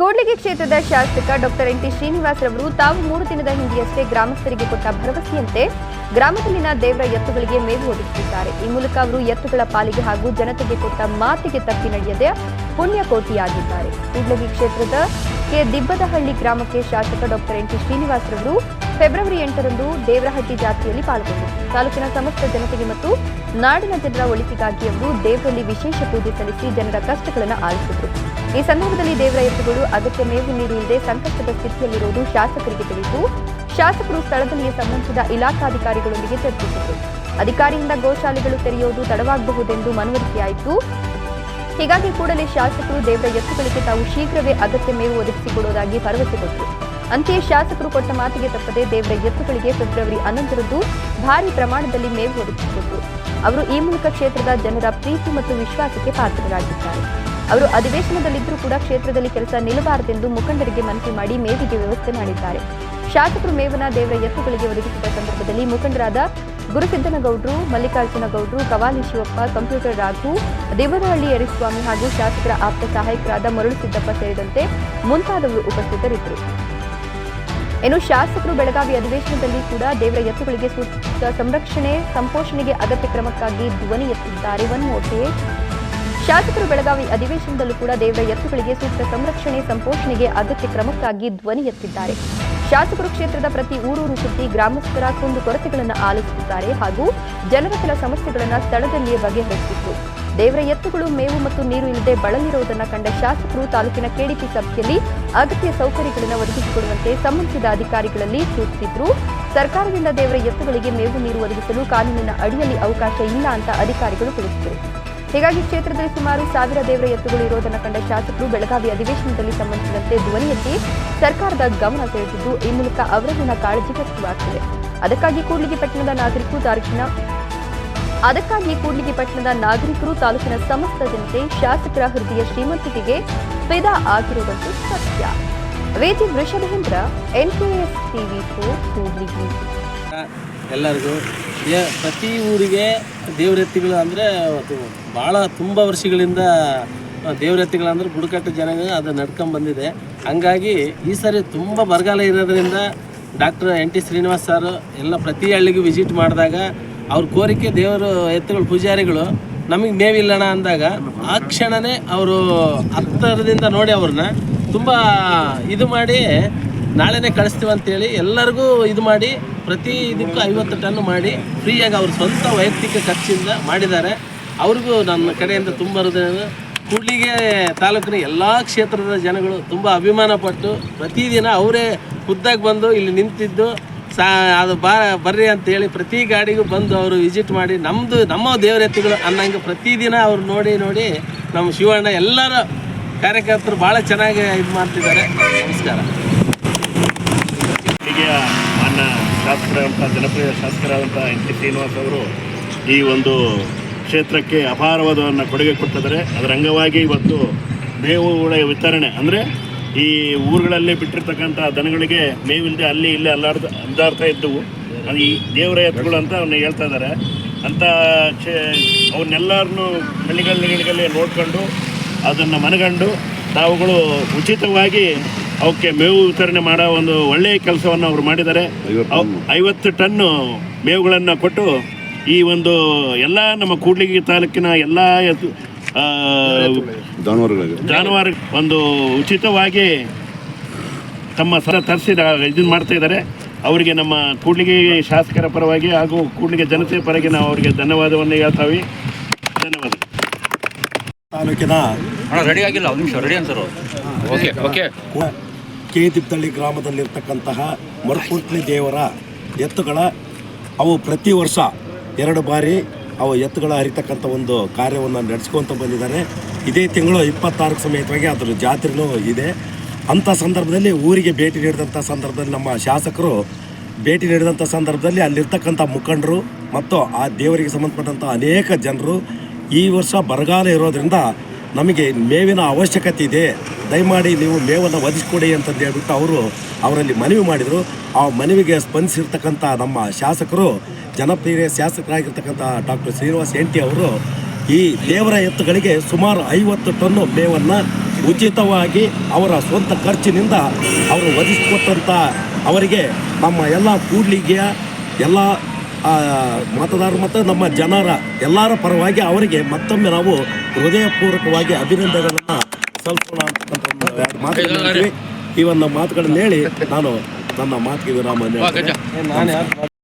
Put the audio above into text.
ಕೂಡ್ಲಿಗಿ ಕ್ಷೇತ್ರದ ಶಾಸಕ doctor N T Srinivas ರವರು ತಾವು ಮೂರು ದಿನದ ಹಿಂದೆಯಷ್ಟೇ ಗ್ರಾಮಸ್ಥರಿಗೆ ಕೊಟ್ಟ ಭರವಸೆಯಂತೆ ಗ್ರಾಮದಲ್ಲಿನ ದೇವರ ಎತ್ತುಗಳಿಗೆ ಮೇವು ಒದಗಿಸಿದ್ದಾರೆ. ಈ ಮೂಲಕ ಅವರು ಎತ್ತುಗಳ ಪಾಲಿಗೆ ಹಾಗೂ ಜನತೆಗೆ ಕೊಟ್ಟ ಮಾತಿಗೆ ತಪ್ಪಿ ನಡೆಯದೆ ಪುಣ್ಯಕೋಟಿಯಾಗಿದ್ದಾರೆ. ಕೂಡ್ಲಗಿ ಕ್ಷೇತ್ರದ ಕೆ. ದಿಬ್ಬದಹಳ್ಳಿ ಗ್ರಾಮಕ್ಕೆ ಶಾಸಕ ಡಾಕ್ಟರ್ ಎನ್ ಟಿ ಶ್ರೀನಿವಾಸ್ ರವರು ಫೆಬ್ರವರಿ ಎಂಟರಂದು ದೇವರಹಟ್ಟಿ ಜಾತ್ರೆಯಲ್ಲಿ ಪಾಲ್ಗೊಂಡು ತಾಲೂಕಿನ ಸಮಸ್ತ ಜನತೆಗೆ ಮತ್ತು ನಾಡಿನ ಜನರ ಒಳಿತಿಗಾಗಿ ಅವರು ದೇವರಲ್ಲಿ ವಿಶೇಷ ಪೂಜೆ ಸಲ್ಲಿಸಿ ಜನರ ಕಷ್ಟಗಳನ್ನು ಆಲಿಸಿದರು. ಈ ಸಂದರ್ಭದಲ್ಲಿ ದೇವರ ಎತ್ತುಗಳು ಅಗತ್ಯ ಮೇವು ನೀರು ಸಂಕಷ್ಟದ ಸ್ಥಿತಿಯಲ್ಲಿರುವುದು ಶಾಸಕರಿಗೆ ತಿಳಿದು, ಶಾಸಕರು ಸ್ಥಳದಲ್ಲಿಯೇ ಸಂಬಂಧಿಸಿದ ಇಲಾಖಾಧಿಕಾರಿಗಳೊಂದಿಗೆ ಚರ್ಚಿಸಿದರು. ಅಧಿಕಾರಿಯಿಂದ ಗೋಶಾಲೆಗಳು ತೆರೆಯುವುದು ತಡವಾಗಬಹುದೆಂದು ಮನವರಿಕೆಯಾಯಿತು. ಹೀಗಾಗಿ ಕೂಡಲೇ ಶಾಸಕರು ದೇವರ ಎತ್ತುಗಳಿಗೆ ತಾವು ಶೀಘ್ರವೇ ಅಗತ್ಯ ಮೇವು ಒದಗಿಸಿಕೊಡುವುದಾಗಿ ಭರವಸೆ ಕೊಟ್ಟರು. ಅಂತೆಯೇ ಶಾಸಕರು ಕೊಟ್ಟ ಮಾತಿಗೆ ತಪ್ಪದೆ ದೇವರ ಎತ್ತುಗಳಿಗೆ ಫೆಬ್ರವರಿ ಹನ್ನೊಂದರಂದು ಭಾರಿ ಪ್ರಮಾಣದಲ್ಲಿ ಮೇವು ಒದಗಿಸಿಕೊಟ್ಟರು ಅವರು ಈ ಮೂಲಕ ಕ್ಷೇತ್ರದ ಜನರ ಪ್ರೀತಿ ಮತ್ತು ವಿಶ್ವಾಸಕ್ಕೆ ಪಾತ್ರರಾಗಿದ್ದಾರೆ. ಅವರು ಅಧಿವೇಶನದಲ್ಲಿದ್ದರೂ ಕೂಡ ಕ್ಷೇತ್ರದಲ್ಲಿ ಕೆಲಸ ನಿಲ್ಲಬಾರದೆಂದು ಮುಖಂಡರಿಗೆ ಮನವಿ ಮಾಡಿ ಮೇವಿಗೆ ವ್ಯವಸ್ಥೆ ಮಾಡಿದ್ದಾರೆ. ಶಾಸಕರು ಮೇವನ ದೇವರ ಎತ್ತುಗಳಿಗೆ ಒದಗಿಸಿದ ಸಂದರ್ಭದಲ್ಲಿ ಮುಖಂಡರಾದ ಗುರುಸಿದ್ದನಗೌಡರು ಮಲ್ಲಿಕಾರ್ಜುನ ಗೌಡರು ಕವಾಲಿ ಶಿವಪ್ಪ, ಕಂಪ್ಯೂಟರ್ ರಾಘು, ದೇವನಹಳ್ಳಿ ಯರಿಸ್ವಾಮಿ ಹಾಗೂ ಶಾಸಕರ ಆಪ್ತ ಸಹಾಯಕರಾದ ಮರಳು ಸಿದ್ದಪ್ಪ ಸೇರಿದಂತೆ ಮುಂತಾದವರು ಉಪಸ್ಥಿತರಿದ್ದರು. ಇನ್ನು ಶಾಸಕರು ಬೆಳಗಾವಿ ಅಧಿವೇಶನದಲ್ಲಿ ಕೂಡ ದೇವರ ಎತ್ತುಗಳಿಗೆ ಸೂಕ್ತ ಸಂರಕ್ಷಣೆ, ಸಂಪೋಷಣೆಗೆ ಅಗತ್ಯ ಕ್ರಮಕ್ಕಾಗಿ ಧ್ವನಿ ಎತ್ತಿದ್ದಾರೆ ಒನ್ ಮೋಟೆ ಶಾಸಕರು ಬೆಳಗಾವಿ ಅಧಿವೇಶನದಲ್ಲೂ ಕೂಡ ದೇವರ ಎತ್ತುಗಳಿಗೆ ಸೂಕ್ತ ಸಂರಕ್ಷಣೆ, ಸಂಪೋಷಣೆಗೆ ಅಗತ್ಯ ಕ್ರಮಕ್ಕಾಗಿ ಧ್ವನಿ ಎತ್ತಿದ್ದಾರೆ. ಶಾಸಕರು ಕ್ಷೇತ್ರದ ಪ್ರತಿ ಊರೂರು ಸುತ್ತಿ ಗ್ರಾಮಸ್ಥರ ಕುಂದು ಕೊರತೆಗಳನ್ನು ಆಲಿಸುತ್ತಿದ್ದಾರೆ ಹಾಗೂ ಜನರ ಸಮಸ್ಯೆಗಳನ್ನು ಸ್ಥಳದಲ್ಲಿಯೇ ಬಗೆಹರಿಸಿದ್ರು. ದೇವರ ಎತ್ತುಗಳು, ಮೇವು ಮತ್ತು ನೀರು ಇಲ್ಲದೆ ಬಳಲಿರುವುದನ್ನು ಕಂಡ ಶಾಸಕರು ತಾಲೂಕಿನ ಕೆಡಿಪಿ ಸಭೆಯಲ್ಲಿ ಅಗತ್ಯ ಸೌಕರ್ಯಗಳನ್ನು ಒದಗಿಸಿಕೊಡುವಂತೆ ಸಂಬಂಧಿಸಿದ ಅಧಿಕಾರಿಗಳಲ್ಲಿ ಸೂಚಿಸಿದ್ರು. ಸರ್ಕಾರದಿಂದ ದೇವರ ಎತ್ತುಗಳಿಗೆ ಮೇವು, ನೀರು ಒದಗಿಸಲು ಕಾನೂನಿನ ಅಡಿಯಲ್ಲಿ ಅವಕಾಶ ಇಲ್ಲ ಅಂತ ಅಧಿಕಾರಿಗಳು ತಿಳಿಸಿದರು. ಹೀಗಾಗಿ ಕ್ಷೇತ್ರದಲ್ಲಿ ಸುಮಾರು ಸಾವಿರ ದೇವರ ಎತ್ತುಗಳು ಇರುವುದನ್ನು ಕಂಡ ಶಾಸಕರು ಬೆಳಗಾವಿ ಅಧಿವೇಶನದಲ್ಲಿ ಸಂಬಂಧಿಸಿದಂತೆ ಧ್ವನಿಯಲ್ಲಿ ಸರ್ಕಾರದ ಗಮನ ಸೆಳೆದಿದ್ದು, ಈ ಮೂಲಕ ಅವರಲ್ಲಿನ ಕಾಳಜಿ ವ್ಯಕ್ತವಾಗ್ತಿದೆ. ಅದಕ್ಕಾಗಿ ಕೂಡ್ಲಿಗಿ ಪಟ್ಟಣದ ನಾಗರಿಕರು ತಾಲೂಕಿನ ಅದಕ್ಕಾಗಿ ಕೂಡ್ಲಿಗಿ ಪಟ್ಟಣದ ನಾಗರಿಕರು ತಾಲೂಕಿನ ಸಮಸ್ತ ಜನತೆ ಶಾಸಕರ ಹೃದಯ ಶ್ರೀಮಂತಿಕೆಗೆ ಫಿದಾ ಆಗಿರುವುದಂತೂ ಸತ್ಯ. Vedi Vrishabhendra, NKS TV Kudligi. ಎಲ್ಲರಿಗೂ ಪ್ರತಿ ಊರಿಗೆ ದೇವರೆತ್ತಿಗಳು ಅಂದರೆ ಅದು ಭಾಳ ತುಂಬ ವರ್ಷಗಳಿಂದ ದೇವರೆತ್ತಿಗಳು ಅಂದರೆ ಬುಡಕಟ್ಟು ಜನಾಂಗ ಅದು ನಡ್ಕೊಂಡು ಬಂದಿದೆ. ಹಂಗಾಗಿ ಈ ಸರಿ ತುಂಬ ಬರಗಾಲ ಇರೋದ್ರಿಂದ doctor N T Srinivas sir ಎಲ್ಲ ಪ್ರತಿ ಹಳ್ಳಿಗೂ ವಿಸಿಟ್ ಮಾಡಿದಾಗ ಅವ್ರ ಕೋರಿಕೆ ದೇವರು ಎತ್ತುಗಳು ಪೂಜಾರಿಗಳು, ನಮಗೆ ಮೇವಿಲ್ಲಣ ಅಂದಾಗ ಆ ಕ್ಷಣನೇ ಅವರು ಹತ್ತರದಿಂದ ನೋಡಿ ಅವ್ರನ್ನ ತುಂಬ ಇದು ಮಾಡಿ ನಾಳೆನೇ ಕಳಿಸ್ತೀವಿ ಅಂತೇಳಿ ಎಲ್ಲರಿಗೂ ಇದು ಮಾಡಿ ಪ್ರತಿ ಇದಕ್ಕೂ ಐವತ್ತು ಟನ್ ಮಾಡಿ ಫ್ರೀಯಾಗಿ ಅವ್ರ ಸ್ವಂತ ವೈಯಕ್ತಿಕ ಖರ್ಚಿಂದ ಮಾಡಿದ್ದಾರೆ. ಅವ್ರಿಗೂ ನನ್ನ ಕಡೆಯಿಂದ ತುಂಬ ಹೃದಯ ಕೂಡ್ಲಿಗೆ ತಾಲೂಕಿನ ಎಲ್ಲ ಕ್ಷೇತ್ರದ ಜನಗಳು ತುಂಬ ಅಭಿಮಾನ ಪಟ್ಟು ಪ್ರತಿದಿನ ಅವರೇ ಖುದ್ದಾಗಿ ಬಂದು ಇಲ್ಲಿ ನಿಂತಿದ್ದು ಸಾ, ಅದು ಬಾ ಬರ್ರಿ ಅಂತೇಳಿ ಪ್ರತಿ ಗಾಡಿಗೂ ಬಂದು ಅವರು ವಿಸಿಟ್ ಮಾಡಿ ನಮ್ಮದು ನಮ್ಮ ದೇವರೆತ್ತಿಗಳು ಅನ್ನಂಗೆ ಪ್ರತಿದಿನ ಅವ್ರು ನೋಡಿ ನೋಡಿ ನಮ್ಮ ಶಿವಣ್ಣ ಎಲ್ಲರ ಕಾರ್ಯಕರ್ತರು ಭಾಳ ಚೆನ್ನಾಗಿ ಇದು ಮಾಡ್ತಿದ್ದಾರೆ. ನಮಸ್ಕಾರ. ಶಾಸ್ತ್ರ ಶಾಸಕರಾದಂಥ, ಜನಪ್ರಿಯ ಶಾಸಕರಾದಂಥ ಎನ್ ಕೆ ಶ್ರೀನಿವಾಸ್ ಅವರು ಈ ಒಂದು ಕ್ಷೇತ್ರಕ್ಕೆ ಅಪಾರವಾದವನ್ನು ಕೊಡುಗೆ ಕೊಟ್ಟಿದ್ದಾರೆ. ಅದರ ಅಂಗವಾಗಿ ಇವತ್ತು ಮೇವುಗಳ ವಿತರಣೆ, ಅಂದರೆ ಈ ಊರುಗಳಲ್ಲಿ ಬಿಟ್ಟಿರ್ತಕ್ಕಂಥ ದನಗಳಿಗೆ ಮೇವಿಲ್ಲದೆ ಅಲ್ಲಿ ಇಲ್ಲಿ ಅಲ್ಲಾಡ್ದ ಅಲ್ದಾಡ್ತಾ ಇದ್ದವು. ಅದು ಈ ದೇವರ ಎತ್ತುಗಳು ಅಂತ ಅವನ್ನ ಹೇಳ್ತಾ ಇದ್ದಾರೆ ಅಂಥ ಕ್ಷೇ ಅವನ್ನೆಲ್ಲರನ್ನು ಹಳ್ಳಿಗಳಿಗಳಲ್ಲಿ ನೋಡ್ಕೊಂಡು ಅದನ್ನು ಮನಗಂಡು ತಾವುಗಳು ಉಚಿತವಾಗಿ ಅವಕ್ಕೆ ಮೇವು ವಿತರಣೆ ಮಾಡೋ ಒಂದು ಒಳ್ಳೆಯ ಕೆಲಸವನ್ನು ಅವರು ಮಾಡಿದ್ದಾರೆ. ಐವತ್ತು ಟನ್ನು. ಮೇವುಗಳನ್ನು ಕೊಟ್ಟು ಈ ಒಂದು ಎಲ್ಲ ನಮ್ಮ ಕೂಡ್ಲಿಗಿ ತಾಲೂಕಿನ ಎಲ್ಲ ಜಾನುವಾರು ಒಂದು ಉಚಿತವಾಗಿ ತಮ್ಮ ಸರ ತರಿಸಿ ಇದನ್ನು ಮಾಡ್ತಾ ಇದ್ದಾರೆ. ಅವರಿಗೆ ನಮ್ಮ ಕೂಡ್ಲಿಗೆ ಶಾಸಕರ ಪರವಾಗಿ ಹಾಗೂ ಕೂಡ್ಲಿಗೆ ಜನತೆ ಪರವಾಗಿ ನಾವು ಅವರಿಗೆ ಧನ್ಯವಾದವನ್ನು ಹೇಳ್ತಾವೆ. ಧನ್ಯವಾದ. ತಾಲೂಕಿನ ಅಣ್ಣ ರೆಡಿ ಆಗಿಲ್ಲ ಒಂದು ನಿಮಿಷ ರೆಡಿ ಅನ್ಸರು. ಓಕೆ ಓಕೆ ಕೆ ತಿಪ್ತಳ್ಳಿ ಗ್ರಾಮದಲ್ಲಿರ್ತಕ್ಕಂತಹ ಮರುಕುಂಟ್ಲಿ ದೇವರ ಎತ್ತುಗಳ ಅವು ಪ್ರತಿ ವರ್ಷ ಎರಡು ಬಾರಿ ಅವು ಎತ್ತುಗಳ ಹರಿತಕ್ಕಂಥ ಒಂದು ಕಾರ್ಯವನ್ನು ನಡೆಸ್ಕೊಂತ ಬಂದಿದ್ದಾರೆ. ಇದೇ ತಿಂಗಳು ಇಪ್ಪತ್ತಾರಕ್ಕೆ ಸಮೇತವಾಗಿ ಅದರ ಜಾತ್ರೆನೂ ಇದೆ. ಅಂಥ ಸಂದರ್ಭದಲ್ಲಿ ಊರಿಗೆ ಭೇಟಿ ನೀಡಿದಂಥ ಸಂದರ್ಭದಲ್ಲಿ ನಮ್ಮ ಶಾಸಕರು ಭೇಟಿ ನೀಡಿದಂಥ ಸಂದರ್ಭದಲ್ಲಿ ಅಲ್ಲಿರ್ತಕ್ಕಂಥ ಮುಖಂಡರು ಮತ್ತು ಆ ದೇವರಿಗೆ ಸಂಬಂಧಪಟ್ಟಂಥ ಅನೇಕ ಜನರು ಈ ವರ್ಷ ಬರಗಾಲ ಇರೋದ್ರಿಂದ ನಮಗೆ ಮೇವಿನ ಅವಶ್ಯಕತೆ ಇದೆ. ದಯಮಾಡಿ ನೀವು ಮೇವನ್ನು ಒದಗಿಸ್ಕೊಡಿ ಅಂತಂದು ಹೇಳ್ಬಿಟ್ಟು ಅವರು ಅವರಲ್ಲಿ ಮನವಿ ಮಾಡಿದರು. ಆ ಮನವಿಗೆ ಸ್ಪಂದಿಸಿರ್ತಕ್ಕಂಥ ನಮ್ಮ ಶಾಸಕರು, ಜನಪ್ರಿಯ ಶಾಸಕರಾಗಿರ್ತಕ್ಕಂಥ ಡಾಕ್ಟರ್ ಶ್ರೀನಿವಾಸ್ ಎಂಟಿ ಅವರು ಈ ದೇವರ ಎತ್ತುಗಳಿಗೆ ಸುಮಾರು ಐವತ್ತು ಟನ್ನು ಮೇವನ್ನು ಉಚಿತವಾಗಿ ಅವರ ಸ್ವಂತ ಖರ್ಚಿನಿಂದ ಅವರು ಒದಗಿಸಿಕೊಟ್ಟಂಥ ಅವರಿಗೆ ನಮ್ಮ ಎಲ್ಲ ಕೂಡ್ಲಿಗೆಯ ಎಲ್ಲ ಮತದಾರರು ಮತ್ತು ನಮ್ಮ ಜನರ ಎಲ್ಲರ ಪರವಾಗಿ ಅವರಿಗೆ ಮತ್ತೊಮ್ಮೆ ನಾವು ಹೃದಯಪೂರ್ವಕವಾಗಿ ಅಭಿನಂದನೆಗಳನ್ನು ಸಲ್ಲಿಸೋಣ ಅಂತಕ್ಕಂಥ ಮಾತುಗಳನ್ನ ಈ ಒಂದು ಮಾತುಗಳನ್ನು ಹೇಳಿ ನಾನು ನನ್ನ ಮಾತಿಗೆ ವಿರಾಮ